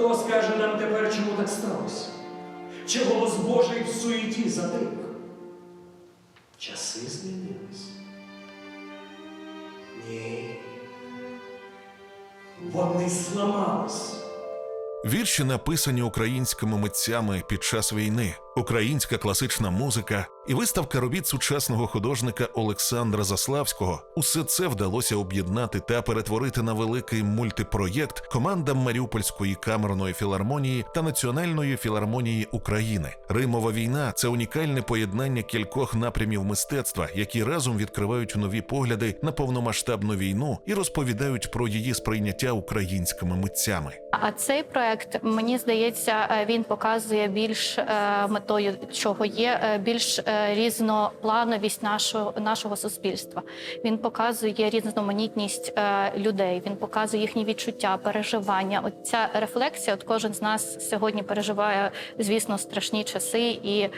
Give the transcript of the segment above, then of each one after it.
хто скаже нам тепер, чому так сталося? Чи голос Божий в суеті затих? Часи змінились. Ні. Вони зламались. Вірші написані українськими митцями під час війни, українська класична музика і виставка робіт сучасного художника Олександра Заславського. Усе це вдалося об'єднати та перетворити на великий мультипроєкт командам Маріупольської камерної філармонії та Національної філармонії України. Римова війна це унікальне поєднання кількох напрямів мистецтва, які разом відкривають нові погляди на повномасштабну війну і розповідають про її сприйняття українськими митцями. А цей проект, мені здається, е, він показує більш е, метою, чого є, е, більш е, різноплановість нашого, нашого суспільства. Він показує різноманітність е, людей, він показує їхні відчуття, переживання. От ця рефлексія, от кожен з нас сьогодні переживає, звісно, страшні часи, і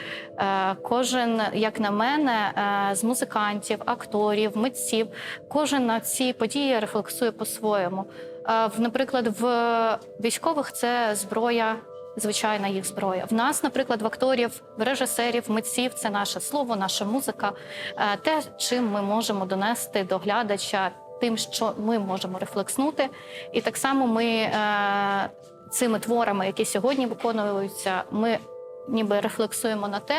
кожен, як на мене, з музикантів, акторів, митців, кожен на ці події рефлексує по-своєму. В- Наприклад, в військових це зброя, звичайна їх зброя. В нас, наприклад, в акторів, режисерів, митців це наше слово, наша музика, е, те, чим ми можемо донести до глядача, тим, що ми можемо рефлекснути. І так само ми е, цими творами, які сьогодні виконуються, ми ніби рефлексуємо на те,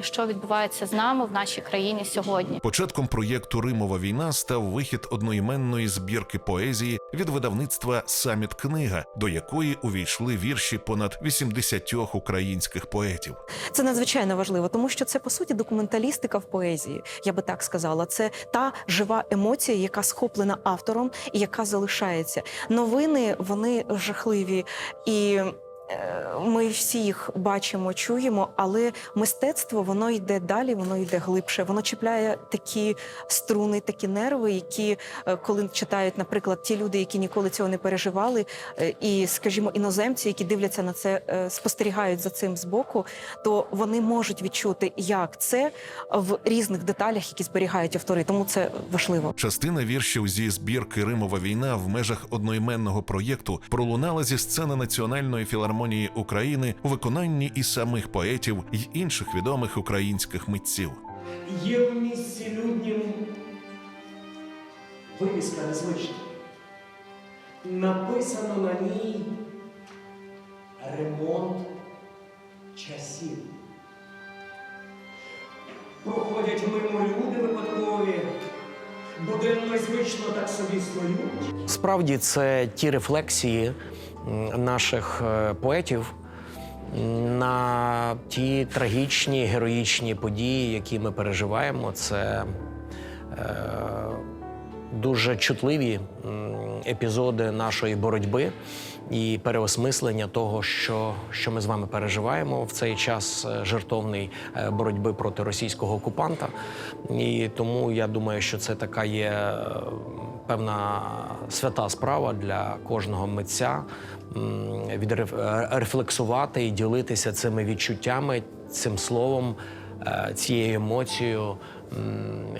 що відбувається з нами в нашій країні сьогодні. Початком проєкту Римова війна став вихід одноіменної збірки поезії від видавництва Саміт книга, до якої увійшли вірші понад 80 українських поетів. Це надзвичайно важливо, тому що це по суті документалістика в поезії. Я би так сказала. Це та жива емоція, яка схоплена автором і яка залишається. Новини вони жахливі і. Ми всі їх бачимо, чуємо, але мистецтво воно йде далі, воно йде глибше. Воно чіпляє такі струни, такі нерви, які е, коли читають, наприклад, ті люди, які ніколи цього не переживали, е, і, скажімо, іноземці, які дивляться на це, е, спостерігають за цим збоку, то вони можуть відчути, як це в різних деталях, які зберігають автори. Тому це важливо. Частина віршів зі збірки Римова війна в межах одноіменного проєкту пролунала зі сцени Національної філармонії України у виконанні і самих поетів й інших відомих українських митців. Є в місці люднім вивіска незвична. Написано на ній ремонт часів. Проходять мимо люди випадкові, буденно звично так собі стоють. Справді, це ті рефлексії наших е, поетів на ті трагічні героїчні події, які ми переживаємо. Це е, дуже чутливі епізоди нашої боротьби і переосмислення того, що, що ми з вами переживаємо в цей час е, жертовний е, боротьби проти російського окупанта. І тому я думаю, що це така є певна свята справа для кожного митця е, рефлексувати і ділитися цими відчуттями, цим словом, е, цією емоцією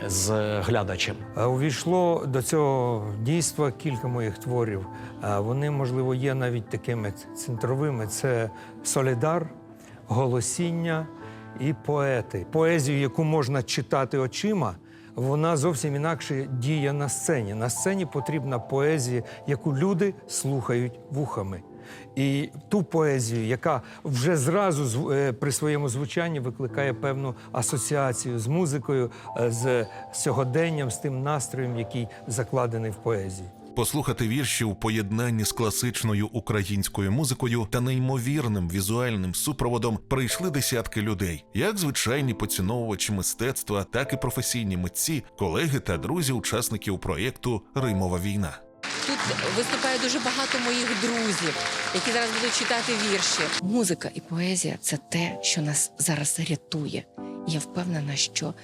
з глядачем. Е, Увійшло до цього дійства кілька моїх творів. Вони, можливо, є навіть такими центровими: це Солідар, Голосіння і поети. Поезію, яку можна читати очима, вона зовсім інакше діє на сцені. На сцені потрібна поезія, яку люди слухають вухами. І ту поезію, яка вже зразу е, при своєму звучанні викликає певну асоціацію з музикою, е, з сьогоденням, з тим настроєм, який закладений в поезії. Послухати вірші у поєднанні з класичною українською музикою та неймовірним візуальним супроводом прийшли десятки людей, як звичайні поціновувачі мистецтва, так і професійні митці, колеги та друзі учасників проєкту Римова війна. Тут виступає дуже багато моїх друзів, які зараз будуть читати вірші. Музика і поезія це те, що нас зараз рятує. Я впевнена, що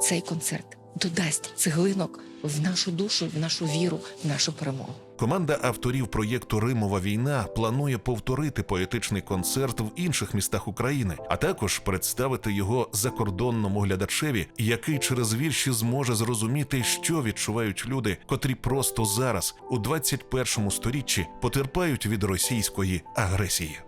цей концерт додасть цеглинок в нашу душу, в нашу віру, в нашу перемогу. Команда авторів проєкту Римова війна планує повторити поетичний концерт в інших містах України, а також представити його закордонному глядачеві, який через вірші зможе зрозуміти, що відчувають люди, котрі просто зараз, у 21 сторіччі, потерпають від російської агресії.